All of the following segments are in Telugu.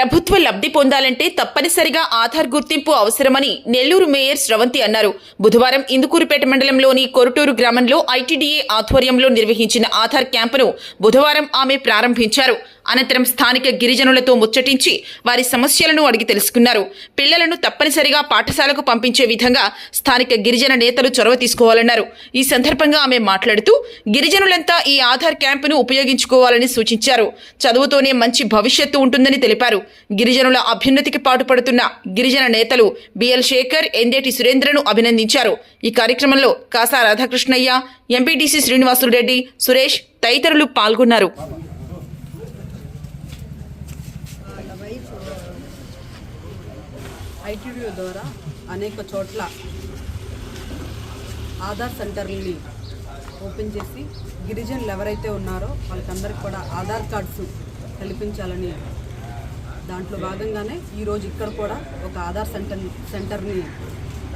ప్రభుత్వ లబ్ధి పొందాలంటే తప్పనిసరిగా ఆధార్ గుర్తింపు అవసరమని నెల్లూరు మేయర్ స్రవంతి అన్నారు. బుధవారం ఇందుకూరుపేట మండలంలోని కొరుటూరు గ్రామంలో ఐటీడీఏ ఆధ్వర్యంలో నిర్వహించిన ఆధార్ క్యాంపును బుధవారం ఆమె ప్రారంభించారు. అనంతరం స్థానిక గిరిజనులతో ముచ్చటించి వారి సమస్యలను అడిగి తెలుసుకున్నారు. పిల్లలను తప్పనిసరిగా పాఠశాలకు పంపించే విధంగా స్థానిక గిరిజన నేతలు చొరవ తీసుకోవాలన్నారు. ఈ సందర్భంగా ఆమె మాట్లాడుతూ గిరిజనులంతా ఈ ఆధార్ క్యాంపును ఉపయోగించుకోవాలని సూచించారు. చదువుతోనే మంచి భవిష్యత్తు ఉంటుందని తెలిపారు. గిరిజనుల అభ్యున్నతికి పాటుపడుతున్న గిరిజన నేతలు బిఎల్ శేఖర్ ఎందేటి సురేంద్రను అభినందించారు. ఈ కార్యక్రమంలో కాసా రాధాకృష్ణయ్య ఎంపీటీసీ శ్రీనివాసులు రెడ్డి సురేష్ తదితరులు పాల్గొన్నారు. ఐటీడీఓ ద్వారా అనేక చోట్ల ఆధార్ సెంటర్ని ఓపెన్ చేసి గిరిజనులు ఎవరైతే ఉన్నారో వాళ్ళకందరికి కూడా ఆధార్ కార్డ్స్ కల్పించాలని దాంట్లో భాగంగానే ఈరోజు ఇక్కడ కూడా ఒక ఆధార్ సెంటర్ సెంటర్ని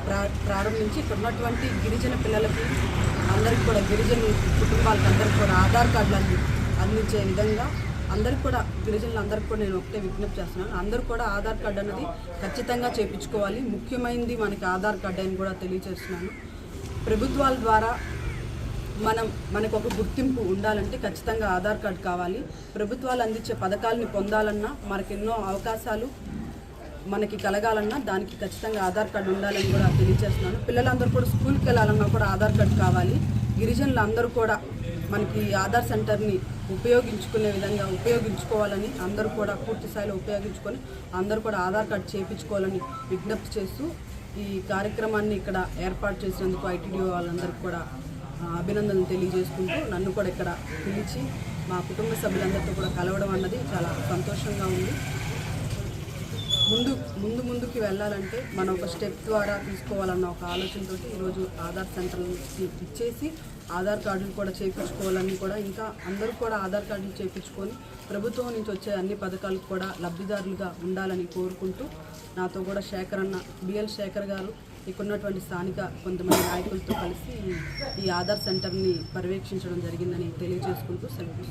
ప్రా ప్రారంభించి ఇక్కడ ఉన్నటువంటి గిరిజన పిల్లలకి అందరికి కూడా గిరిజన కుటుంబాలకు అందరికి కూడా ఆధార్ కార్డులు అంది అందించే విధంగా అందరికి కూడా గిరిజనులు అందరికి కూడా నేను ఒకటే విజ్ఞప్తి చేస్తున్నాను. అందరూ కూడా ఆధార్ కార్డు అనేది ఖచ్చితంగా చేపించుకోవాలి. ముఖ్యమైనది మనకి ఆధార్ కార్డు అని కూడా తెలియజేస్తున్నాను. ప్రభుత్వాల ద్వారా మనం మనకు ఒక గుర్తింపు ఉండాలంటే ఖచ్చితంగా ఆధార్ కార్డు కావాలి. ప్రభుత్వాలు అందించే పథకాలని పొందాలన్నా మనకు ఎన్నో అవకాశాలు మనకి కలగాలన్నా దానికి ఖచ్చితంగా ఆధార్ కార్డు ఉండాలని కూడా తెలియజేస్తున్నాను. పిల్లలందరూ కూడా స్కూల్కి వెళ్ళాలన్నా కూడా ఆధార్ కార్డు కావాలి. గిరిజనులు అందరూ కూడా మనకి ఈ ఆధార్ సెంటర్ని ఉపయోగించుకునే విధంగా ఉపయోగించుకోవాలని అందరూ కూడా పూర్తి స్థాయిలో ఉపయోగించుకొని అందరూ కూడా ఆధార్ కార్డు చేయించుకోవాలని విజ్ఞప్తి చేస్తూ ఈ కార్యక్రమాన్ని ఇక్కడ ఏర్పాటు చేసినందుకు ఐటీడీఓ వాళ్ళందరికీ కూడా అభినందనలు తెలియజేసుకుంటూ నన్ను కూడా ఇక్కడ పిలిచి మా కుటుంబ సభ్యులందరితో కూడా కలవడం అన్నది చాలా సంతోషంగా ఉంది. ముందు ముందు ముందుకి వెళ్ళాలంటే మనం ఒక స్టెప్ ద్వారా తీసుకోవాలన్న ఒక ఆలోచనతో ఈరోజు ఆధార్ సెంటర్కి ఇచ్చేసి ఆధార్ కార్డులు కూడా చేయించుకోవాలని కూడా ఇంకా అందరూ కూడా ఆధార్ కార్డులు చేయించుకొని ప్రభుత్వం నుంచి వచ్చే అన్ని పథకాలకు కూడా లబ్ధిదారులుగా ఉండాలని కోరుకుంటూ నాతో కూడా శేఖర్ అన్న బిఎల్ శేఖర్ గారు ఇక్కడున్నటువంటి స్థానిక కొంతమంది నాయకులతో కలిసి ఈ- ఈ ఆధార్ సెంటర్ని పర్యవేక్షించడం జరిగిందని తెలియజేసుకుంటూ సెలవు.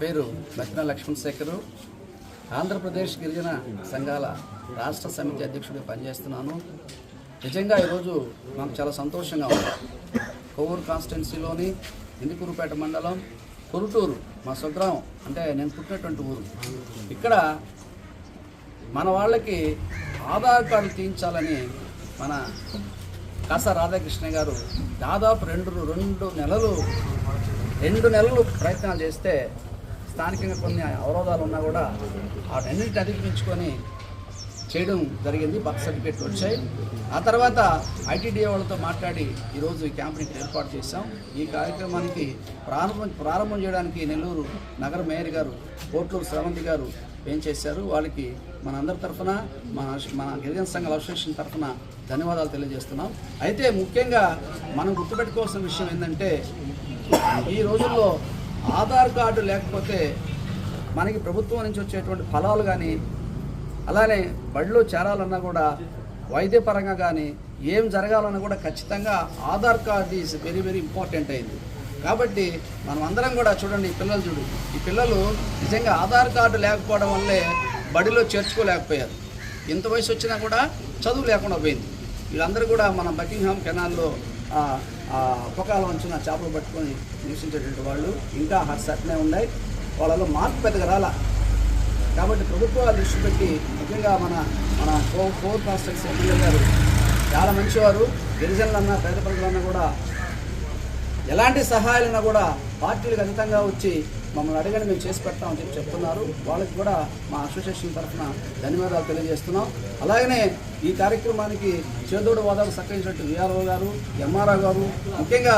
పేరు లక్ష్మణ లక్ష్మణ్ శేఖరు. ఆంధ్రప్రదేశ్ గిరిజన సంఘాల రాష్ట్ర సమితి అధ్యక్షుడిగా పనిచేస్తున్నాను. నిజంగా ఈరోజు మాకు చాలా సంతోషంగా ఉంది. కొవ్వూరు కాన్స్టిట్యున్సీలోని ఇందుకూరుపేట మండలం కొరుటూరు మా స్వగ్రామం అంటే నేను పుట్టినటువంటి ఊరు. ఇక్కడ మన వాళ్ళకి ఆధార్ కార్డు తీయించాలని మన కాసా రాధాకృష్ణ గారు దాదాపు రెండు రెండు నెలలు రెండు నెలలు ప్రయత్నాలు చేస్తే స్థానికంగా కొన్ని అవరోధాలు ఉన్నా కూడా వాటన్నిటిని అధిగమించుకొని చేయడం జరిగింది. బర్త్ సర్టిఫికేట్లు వచ్చాయి. ఆ తర్వాత ఐటీడీఏ వాళ్ళతో మాట్లాడి ఈరోజు ఈ క్యాంప్ని ఏర్పాటు చేశాం. ఈ కార్యక్రమానికి ప్రారంభం ప్రారంభం చేయడానికి నెల్లూరు నగర మేయర్ గారు కోట్లూరు శ్రవంతి గారు ఏం చేశారు? వాళ్ళకి మన అందరి తరఫున మన మన గిరిజన సంఘాల అసోసియేషన్ తరఫున ధన్యవాదాలు తెలియజేస్తున్నాం. అయితే ముఖ్యంగా మనం గుర్తుపెట్టుకోవాల్సిన విషయం ఏంటంటే ఈ రోజుల్లో ఆధార్ కార్డు లేకపోతే మనకి ప్రభుత్వం నుంచి వచ్చేటువంటి ఫలాలు కానీ అలానే బడిలో చేరాలన్నా కూడా వైద్యపరంగా కానీ ఏం జరగాలన్నా కూడా ఖచ్చితంగా Aadhaar card is very very important అయింది. కాబట్టి మనం అందరం కూడా చూడండి ఈ పిల్లలు చూడు ఈ పిల్లలు నిజంగా ఆధార్ కార్డు లేకపోవడం వల్లే బడిలో చేర్చుకోలేకపోయారు. ఇంత వయసు వచ్చినా కూడా చదువు లేకుండా పోయింది. వీళ్ళందరూ కూడా మన బకింగ్హామ్ కెనాల్లో పొకాలం వచ్చిన చేపలు పట్టుకొని నివసించేటువంటి వాళ్ళు ఇంకా హర్స్ అట్నే ఉన్నాయి. వాళ్ళలో మార్పు పెద్దగా రాలా. కాబట్టి ప్రభుత్వాలు దృష్టి పెట్టి ముఖ్యంగా మన మన కో కోర్ కాన్స్టెన్సీ ఎమ్మెల్యే గారు చాలా మంచివారు. గిరిజనులన్నా పేద ప్రజలన్నా కూడా ఎలాంటి సహాయాలన్నా కూడా పార్టీలకు అతీతంగా వచ్చి మమ్మల్ని అడగని మేము చేసి పెడతామని చెప్పి చెప్తున్నారు. వాళ్ళకి కూడా మా అసోసియేషన్ తరఫున ధన్యవాదాలు తెలియజేస్తున్నాం. అలాగనే ఈ కార్యక్రమానికి చేదోడు వాదాలు సహకరించినట్టు విఆర్ఓ గారు ఎంఆర్ఓ గారు ముఖ్యంగా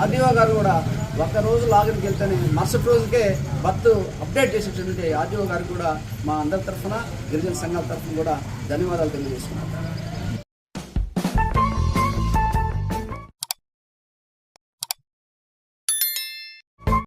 ఆర్డీఓ గారు కూడా ఒక్క రోజు లాగిన్కి వెళ్తేనే మరుసటి రోజుకే బర్త్ అప్డేట్ చేసేటువంటి ఆర్డీఓ గారికి కూడా మా అందరి తరఫున గిరిజన సంఘాల తరఫున కూడా ధన్యవాదాలు తెలియజేస్తున్నాం.